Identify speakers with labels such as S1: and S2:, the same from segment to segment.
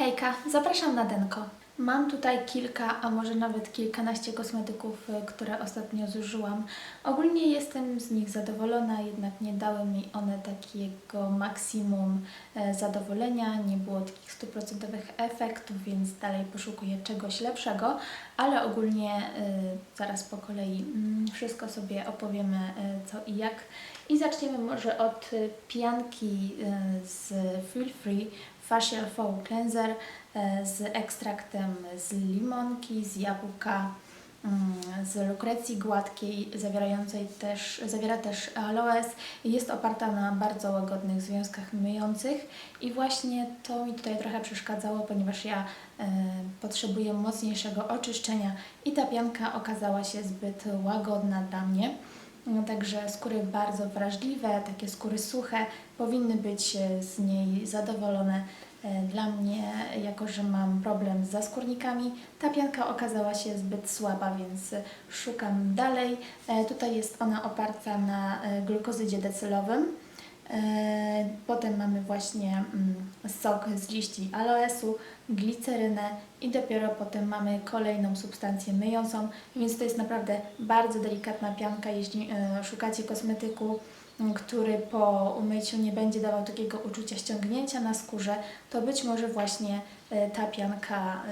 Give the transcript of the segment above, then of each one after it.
S1: Hejka, zapraszam na Denko. Mam tutaj kilka, a może nawet kilkanaście kosmetyków, y, które ostatnio zużyłam. Ogólnie jestem z nich zadowolona, jednak nie dały mi one takiego maksimum e, zadowolenia, nie było takich stuprocentowych efektów, więc dalej poszukuję czegoś lepszego, ale ogólnie y, zaraz po kolei mm, wszystko sobie opowiemy co i jak. I zaczniemy może od pianki z Feel Free Facial Foam Cleanser e, z ekstraktem z limonki, z jabłka, mm, z lukrecji gładkiej, zawierającej też, zawiera też aloes. Jest oparta na bardzo łagodnych związkach myjących i właśnie to mi tutaj trochę przeszkadzało, ponieważ ja e, potrzebuję mocniejszego oczyszczenia i ta pianka okazała się zbyt łagodna dla mnie. No, Także skóry bardzo wrażliwe, takie skóry suche, powinny być e, z niej zadowolone. E, Dla mnie, jako że mam problem z zaskórnikami, ta pianka okazała się zbyt słaba, więc e, szukam dalej. Tutaj jest ona oparta na glukozydzie decylowym. E, Potem mamy właśnie mm, sok z liści aloesu, glicerynę i dopiero potem mamy kolejną substancję myjącą, więc to jest naprawdę bardzo delikatna pianka, jeśli e, szukacie kosmetyku, m, który po umyciu nie będzie dawał takiego uczucia ściągnięcia na skórze, to być może właśnie e, ta pianka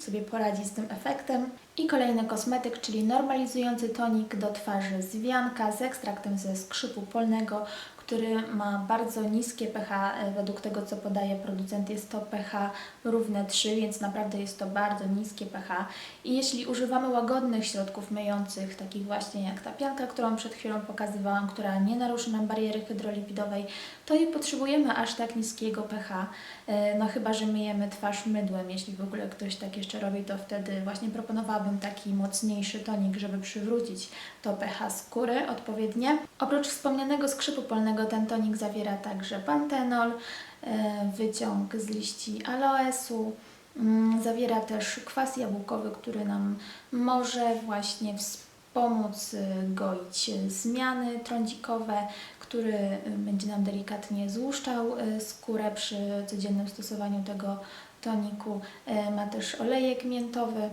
S1: sobie poradzi z tym efektem. I kolejny kosmetyk, czyli normalizujący tonik do twarzy z wianka z ekstraktem ze skrzypu polnego, który ma bardzo niskie pH, e, według tego co podaje producent jest to pH równe 3, więc naprawdę jest to bardzo niskie pH. I jeśli używamy łagodnych środków myjących, takich właśnie jak ta pianka, którą przed chwilą pokazywałam, która nie naruszy nam bariery hydrolipidowej, to nie potrzebujemy aż tak niskiego pH, e, no chyba, że myjemy twarz mydłem, jeśli w ogóle ktoś tak jeszcze robi, to wtedy właśnie proponowałabym taki mocniejszy tonik, żeby przywrócić to pH skóry odpowiednie. Oprócz wspomnianego skrzypu polnego ten tonik zawiera także pantenol, e, wyciąg z liści aloesu, mm, zawiera też kwas jabłkowy, który nam może właśnie wspomóc y, goić zmiany trądzikowe, który y, będzie nam delikatnie złuszczał skórę przy codziennym stosowaniu tego toniku. E, Ma też olejek miętowy.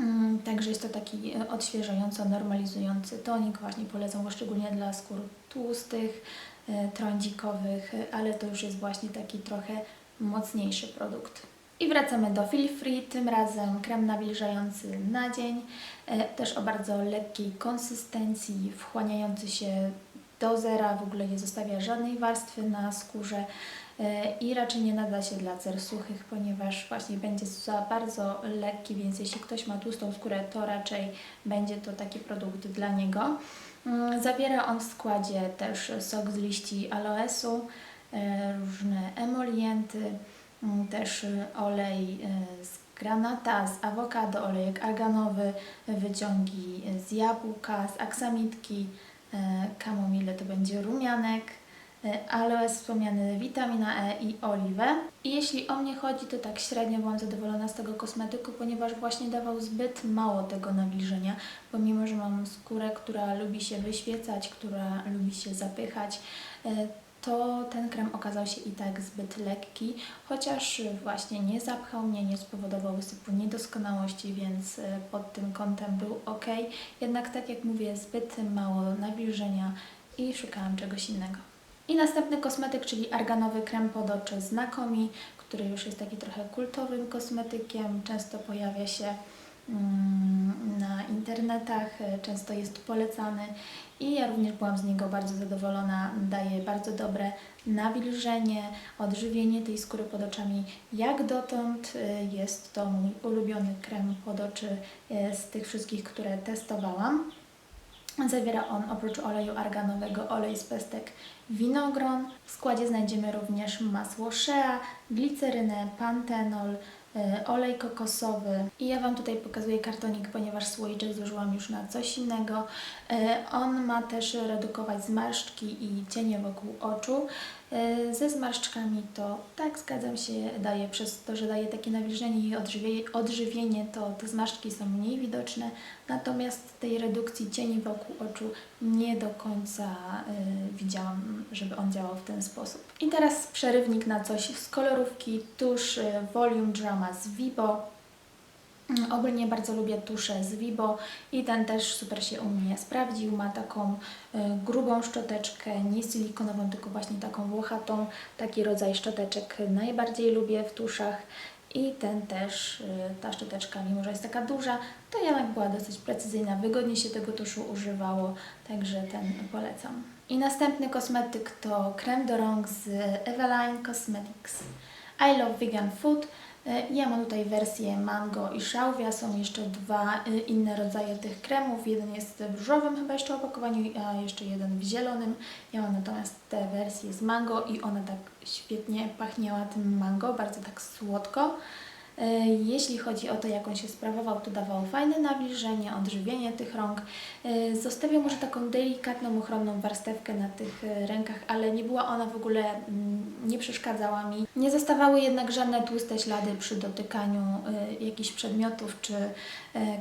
S1: Mm, Także jest to taki e, odświeżająco normalizujący tonik. Właśnie polecam go szczególnie dla skór tłustych, e, trądzikowych, e, ale to już jest właśnie taki trochę mocniejszy produkt. I wracamy do Feel Free, tym razem krem nawilżający na dzień, też o bardzo lekkiej konsystencji, wchłaniający się do zera, w ogóle nie zostawia żadnej warstwy na skórze e, i raczej nie nada się dla cer suchych, ponieważ właśnie będzie za bardzo lekki, więc jeśli ktoś ma tłustą skórę, to raczej będzie to taki produkt dla niego. Mm, Zawiera on w składzie też sok z liści aloesu, e, różne emolienty, mm, też olej y, z granata, z awokado, olejek arganowy, wyciągi z jabłka, z aksamitki, e, kamomile to będzie rumianek, e, aloes wspomniany, witamina E i oliwę. I jeśli o mnie chodzi, to tak średnio byłam zadowolona z tego kosmetyku, ponieważ właśnie dawał zbyt mało tego nawilżenia, pomimo, że mam skórę, która lubi się wyświecać, która lubi się zapychać, e, to ten krem okazał się i tak zbyt lekki, chociaż właśnie nie zapchał mnie, nie spowodował wysypu niedoskonałości, więc e, pod tym kątem był ok. Jednak tak jak mówię, zbyt mało nawilżenia i szukałam czegoś innego. I następny kosmetyk, czyli arganowy krem pod oczy z który już jest taki trochę kultowym kosmetykiem, często pojawia się na internetach, e, często jest polecany i ja również byłam z niego bardzo zadowolona. Daje bardzo dobre nawilżenie, odżywienie tej skóry pod oczami. Jak dotąd e, jest to mój ulubiony krem pod oczy e, z tych wszystkich, które testowałam. Zawiera on oprócz oleju arganowego olej z pestek winogron. W składzie znajdziemy również masło shea, glicerynę, pantenol, olej kokosowy. I ja Wam tutaj pokazuję kartonik, ponieważ słoiczek zużyłam już na coś innego. E, On ma też redukować zmarszczki i cienie wokół oczu. E, Ze zmarszczkami to tak, zgadzam się, daje przez to, że daje takie nawilżenie i odżywie, odżywienie, to te zmarszczki są mniej widoczne, natomiast tej redukcji cieni wokół oczu nie do końca y, widziałam, żeby on działał w ten sposób. I teraz przerywnik na coś z kolorówki, tusz y, Volume Drama z Vibo. Ogólnie bardzo lubię tusze z Vibo i ten też super się u mnie sprawdził. Ma taką y, grubą szczoteczkę, nie silikonową, tylko właśnie taką włochatą. Taki rodzaj szczoteczek najbardziej lubię w tuszach. I ten też, y, ta szczoteczka, mimo że jest taka duża, to jednak była dosyć precyzyjna, wygodnie się tego tuszu używało, także ten polecam. I następny kosmetyk to krem do rąk z Eveline Cosmetics. I love vegan food. Y, Ja mam tutaj wersję mango i szałwia. Są jeszcze dwa y, inne rodzaje tych kremów. Jeden jest w różowym chyba jeszcze opakowaniu, a jeszcze jeden w zielonym. Ja mam natomiast tę wersję z mango i ona tak świetnie pachniała tym mango, bardzo tak słodko. Y, Jeśli chodzi o to, jak on się sprawował, to dawał fajne nawilżenie, odżywienie tych rąk. Y, Zostawiał może taką delikatną, ochronną warstewkę na tych y, rękach, ale nie była ona w ogóle, mm, nie przeszkadzała mi. Nie zostawały jednak żadne tłuste ślady przy dotykaniu jakichś przedmiotów czy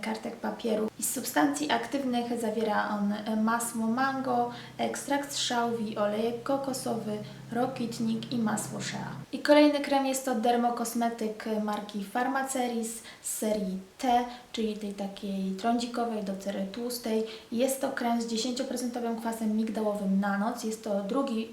S1: kartek papieru. Z substancji aktywnych zawiera on masło mango, ekstrakt z szałwi, olejek kokosowy, rokitnik i masło shea. I kolejny krem jest to dermokosmetyk marki Pharmaceris z serii T, czyli tej takiej trądzikowej do cery tłustej. Jest to krem z 10% kwasem migdałowym na noc. Jest to drugi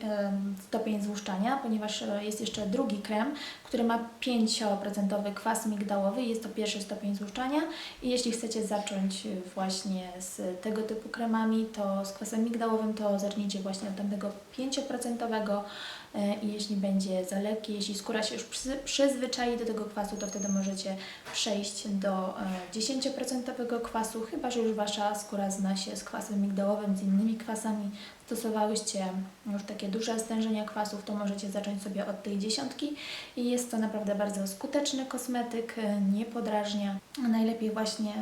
S1: stopień złuszczania, ponieważ e, jest jeszcze drugi krem, który ma 5% kwas migdałowy. Jest to pierwszy stopień złuszczania. I jeśli chcecie zacząć e, właśnie z tego typu kremami, to z kwasem migdałowym, to zacznijcie właśnie od tamtego 5% e, i jeśli będzie za lekki, jeśli skóra się już przy, przyzwyczai do tego kwasu, to wtedy możecie przejść do e, 10% kwasu, chyba że już Wasza skóra zna się z kwasem migdałowym, z innymi kwasami, stosowałyście już takie duże stężenia kwasów, to możecie zacząć sobie od tej dziesiątki i jest to naprawdę bardzo skuteczny kosmetyk, e, nie podrażnia. Najlepiej właśnie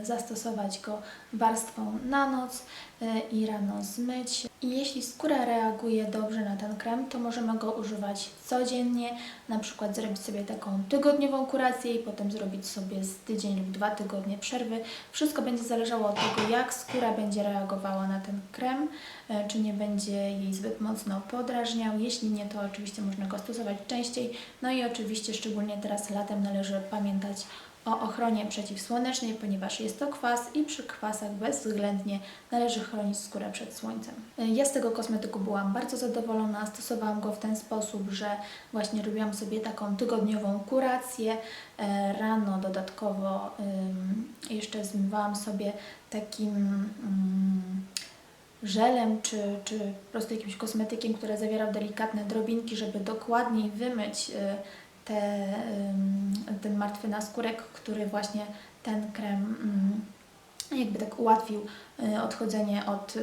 S1: e, zastosować go warstwą na noc e, i rano zmyć. I jeśli skóra reaguje dobrze na ten krem, to możemy go używać codziennie, na przykład zrobić sobie taką tygodniową kurację i potem zrobić sobie z tydzień lub dwa tygodnie przerwy. Wszystko będzie zależało od tego, jak skóra będzie reagowała na ten krem, czy nie będzie jej zbyt mocno podrażniał. Jeśli nie, to oczywiście można go stosować częściej. No i oczywiście szczególnie teraz latem należy pamiętać o ochronie przeciwsłonecznej, ponieważ jest to kwas i przy kwasach bezwzględnie należy chronić skórę przed słońcem. Ja z tego kosmetyku byłam bardzo zadowolona, stosowałam go w ten sposób, że właśnie robiłam sobie taką tygodniową kurację. E, Rano dodatkowo jeszcze zmywałam sobie takim ym, żelem czy, czy po prostu jakimś kosmetykiem, który zawierał delikatne drobinki, żeby dokładniej wymyć y, te, ten martwy naskórek, który właśnie ten krem ym, jakby tak ułatwił y, odchodzenie od y,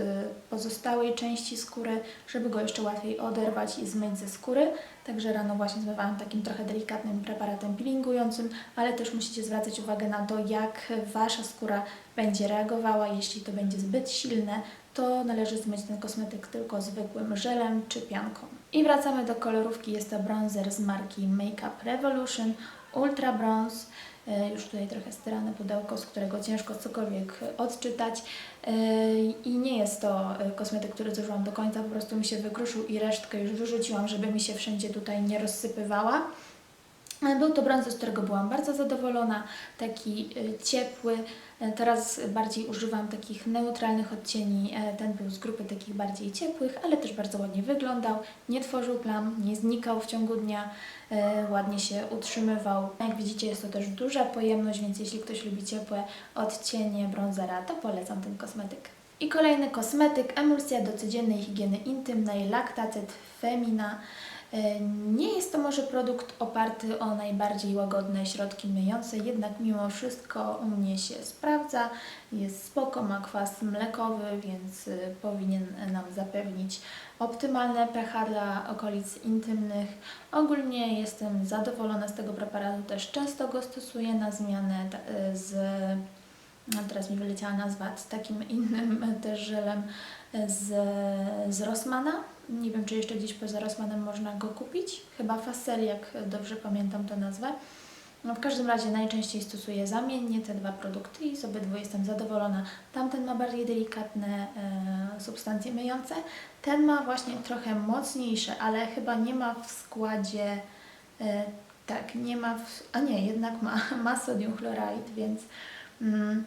S1: pozostałej części skóry, żeby go jeszcze łatwiej oderwać i zmyć ze skóry. Także rano właśnie zmywałam takim trochę delikatnym preparatem peelingującym, ale też musicie zwracać uwagę na to, jak Wasza skóra będzie reagowała. Jeśli to będzie zbyt silne, to należy zmyć ten kosmetyk tylko zwykłym żelem czy pianką. I wracamy do kolorówki. Jest to bronzer z marki Makeup Revolution Ultra Bronze. E, Już tutaj trochę styrane pudełko, z którego ciężko cokolwiek odczytać. E, I nie jest to e, kosmetyk, który zużyłam do końca, po prostu mi się wykruszył i resztkę już wyrzuciłam, żeby mi się wszędzie tutaj nie rozsypywała. E, Był to brąz, z którego byłam bardzo zadowolona, taki e, ciepły. E, Teraz bardziej używam takich neutralnych odcieni. Ten był z grupy takich bardziej ciepłych, ale też bardzo ładnie wyglądał. Nie tworzył plam, nie znikał w ciągu dnia, ładnie się utrzymywał. Jak widzicie, jest to też duża pojemność, więc jeśli ktoś lubi ciepłe odcienie brązera, to polecam ten kosmetyk. I kolejny kosmetyk, emulsja do codziennej higieny intymnej, Lactacet Femina. E, Nie jest to może produkt oparty o najbardziej łagodne środki myjące, jednak mimo wszystko u mnie się sprawdza, jest spoko, ma kwas mlekowy, więc y, powinien nam zapewnić optymalne pH dla okolic intymnych. Ogólnie jestem zadowolona z tego preparatu, też często go stosuję na zmianę y, z no teraz mi wyleciała nazwa, z takim innym też żelem z, z Rossmana. Nie wiem, czy jeszcze gdzieś poza Rossmanem można go kupić. Chyba Fassel, jak dobrze pamiętam tę nazwę. No w każdym razie najczęściej stosuję zamiennie te dwa produkty i z obydwu jestem zadowolona. Tamten ma bardziej delikatne e, substancje myjące, ten ma właśnie trochę mocniejsze, ale chyba nie ma w składzie, e, tak, nie ma, w, a nie, jednak ma, ma sodium chloride, więc mm,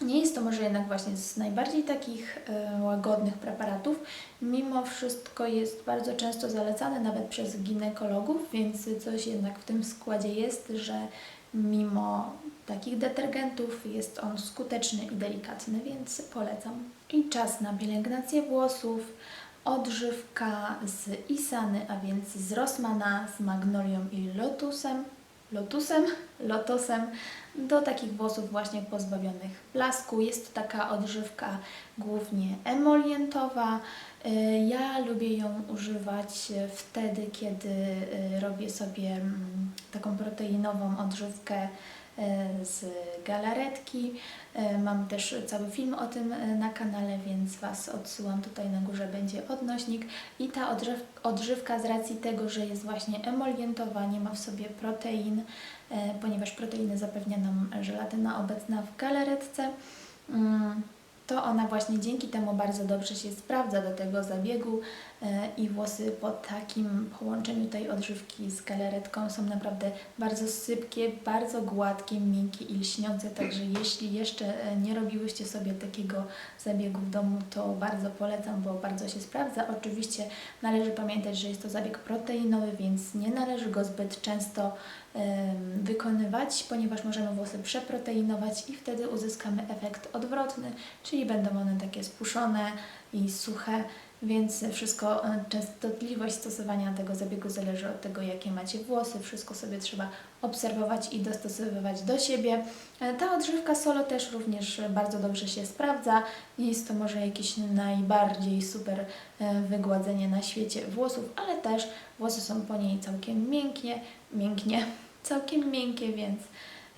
S1: nie jest to może jednak właśnie z najbardziej takich e, łagodnych preparatów. Mimo wszystko jest bardzo często zalecany nawet przez ginekologów, więc coś jednak w tym składzie jest, że mimo takich detergentów jest on skuteczny i delikatny, więc polecam. I czas na pielęgnację włosów. Odżywka z Isany, a więc z Rossmana, z Magnolią i Lotusem. Lotusem? Lotosem do takich włosów właśnie pozbawionych blasku. Jest to taka odżywka głównie emolientowa. Y, Ja lubię ją używać wtedy, kiedy y, robię sobie mm, taką proteinową odżywkę z galaretki. Y, Mam też cały film o tym y, na kanale, więc Was odsyłam tutaj na górze będzie odnośnik. I ta odżyw odżywka z racji tego, że jest właśnie emolientowa, nie ma w sobie protein, e, ponieważ proteiny zapewnia nam żelatyna obecna w galaretce, mm, to ona właśnie dzięki temu bardzo dobrze się sprawdza do tego zabiegu e, i włosy po takim połączeniu tej odżywki z galaretką są naprawdę bardzo sypkie, bardzo gładkie, miękkie i lśniące, także jeśli jeszcze e, nie robiłyście sobie takiego zabiegu w domu, to bardzo polecam, bo bardzo się sprawdza. Oczywiście należy pamiętać, że jest to zabieg proteinowy, więc nie należy go zbyt często em, wykonywać, ponieważ możemy włosy przeproteinować i wtedy uzyskamy efekt odwrotny, czyli będą one takie spuszone i suche, więc wszystko, e, częstotliwość stosowania tego zabiegu zależy od tego, jakie macie włosy, wszystko sobie trzeba obserwować i dostosowywać do siebie. E, Ta odżywka solo też również bardzo dobrze się sprawdza. Nie jest to może jakieś najbardziej super e, wygładzenie na świecie włosów, ale też włosy są po niej całkiem miękkie, mięknie, całkiem miękkie, więc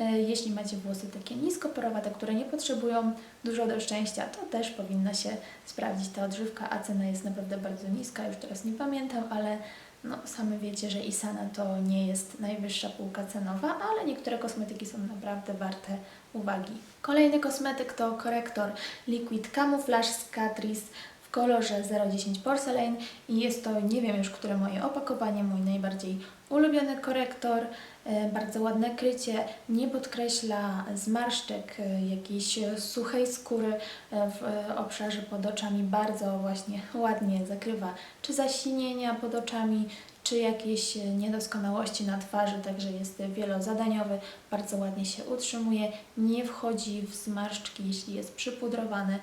S1: jeśli macie włosy takie niskoporowate, które nie potrzebują dużo do szczęścia, to też powinna się sprawdzić ta odżywka, a cena jest naprawdę bardzo niska, już teraz nie pamiętam, ale no, same wiecie, że Isana to nie jest najwyższa półka cenowa, ale niektóre kosmetyki są naprawdę warte uwagi. Kolejny kosmetyk to korektor Liquid Camouflage z Catrice w kolorze 010 Porcelain i jest to, nie wiem już, które moje opakowanie, mój najbardziej ulubiony korektor. E, Bardzo ładne krycie, nie podkreśla zmarszczek, e, jakiejś suchej skóry e, w obszarze pod oczami. Bardzo właśnie ładnie zakrywa czy zasinienia pod oczami, czy jakieś niedoskonałości na twarzy, także jest wielozadaniowy, bardzo ładnie się utrzymuje, nie wchodzi w zmarszczki, jeśli jest przypudrowany,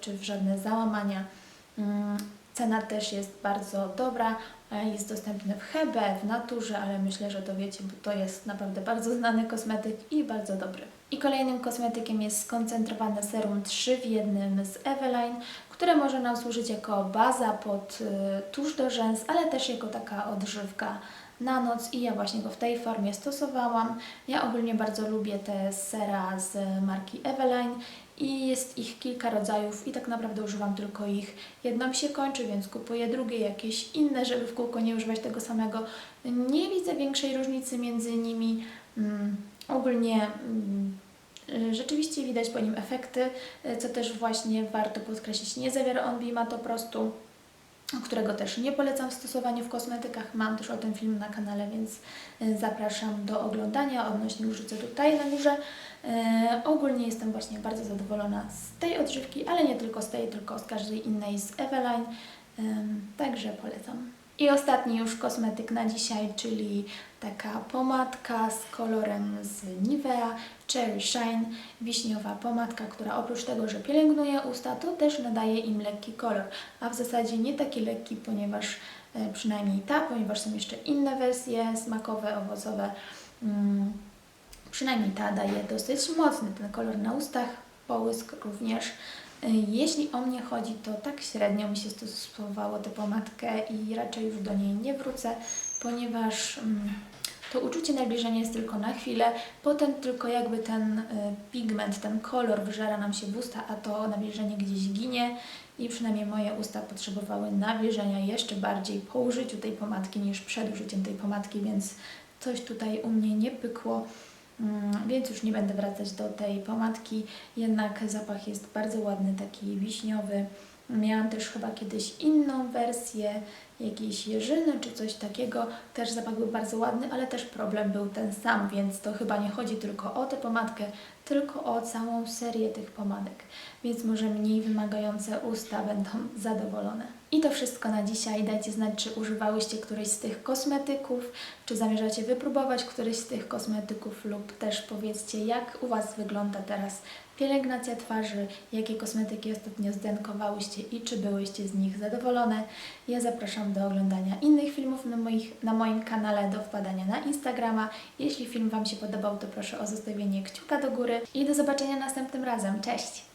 S1: czy w żadne załamania. Mm, Cena też jest bardzo dobra, e, jest dostępny w Hebe, w Naturze, ale myślę, że to wiecie, bo to jest naprawdę bardzo znany kosmetyk i bardzo dobry. I kolejnym kosmetykiem jest skoncentrowane serum 3 w jednym z Eveline, które może nam służyć jako baza pod y, tusz do rzęs, ale też jako taka odżywka na noc i ja właśnie go w tej formie stosowałam. Ja ogólnie bardzo lubię te sera z marki Eveline i jest ich kilka rodzajów i tak naprawdę używam tylko ich. Jedno mi się kończy, więc kupuję drugie, jakieś inne, żeby w kółko nie używać tego samego. Nie widzę większej różnicy między nimi. Mm, ogólnie mm, rzeczywiście widać po nim efekty, y, co też właśnie warto podkreślić. Nie zawiera on bimatoprostu, którego też nie polecam w stosowaniu w kosmetykach. Mam też o tym film na kanale, więc y, zapraszam do oglądania. Odnośnie wrzucę tutaj na górze. Ogólnie jestem właśnie bardzo zadowolona z tej odżywki, ale nie tylko z tej, tylko z każdej innej z Eveline. Także polecam. I ostatni już kosmetyk na dzisiaj, czyli taka pomadka z kolorem z Nivea Cherry Shine, wiśniowa pomadka, która oprócz tego, że pielęgnuje usta, to też nadaje im lekki kolor, a w zasadzie nie taki lekki, ponieważ e, przynajmniej ta, ponieważ są jeszcze inne wersje smakowe, owocowe. Mm, Przynajmniej ta daje dosyć mocny ten kolor na ustach, połysk również. Jeśli o mnie chodzi, to tak średnio mi się stosowało tę pomadkę i raczej już do niej nie wrócę, ponieważ mm, to uczucie nabliżenia jest tylko na chwilę, potem tylko jakby ten y, pigment, ten kolor wyżera nam się w usta, a to nabliżenie gdzieś ginie i przynajmniej moje usta potrzebowały nawilżenia jeszcze bardziej po użyciu tej pomadki niż przed użyciem tej pomadki, więc coś tutaj u mnie nie pykło. Mm, Więc już nie będę wracać do tej pomadki, jednak zapach jest bardzo ładny, taki wiśniowy. Miałam też chyba kiedyś inną wersję, jakiejś jeżyny czy coś takiego. Też zapach był bardzo ładny, ale też problem był ten sam, więc to chyba nie chodzi tylko o tę pomadkę, tylko o całą serię tych pomadek. Więc może mniej wymagające usta będą zadowolone. I to wszystko na dzisiaj. Dajcie znać, czy używałyście którejś z tych kosmetyków, czy zamierzacie wypróbować któryś z tych kosmetyków lub też powiedzcie, jak u Was wygląda teraz pielęgnacja twarzy, jakie kosmetyki ostatnio zdenkowałyście i czy byłyście z nich zadowolone. Ja zapraszam do oglądania innych filmów na, moich, na moim kanale, do wpadania na Instagrama. Jeśli film Wam się podobał, to proszę o zostawienie kciuka do góry i do zobaczenia następnym razem. Cześć!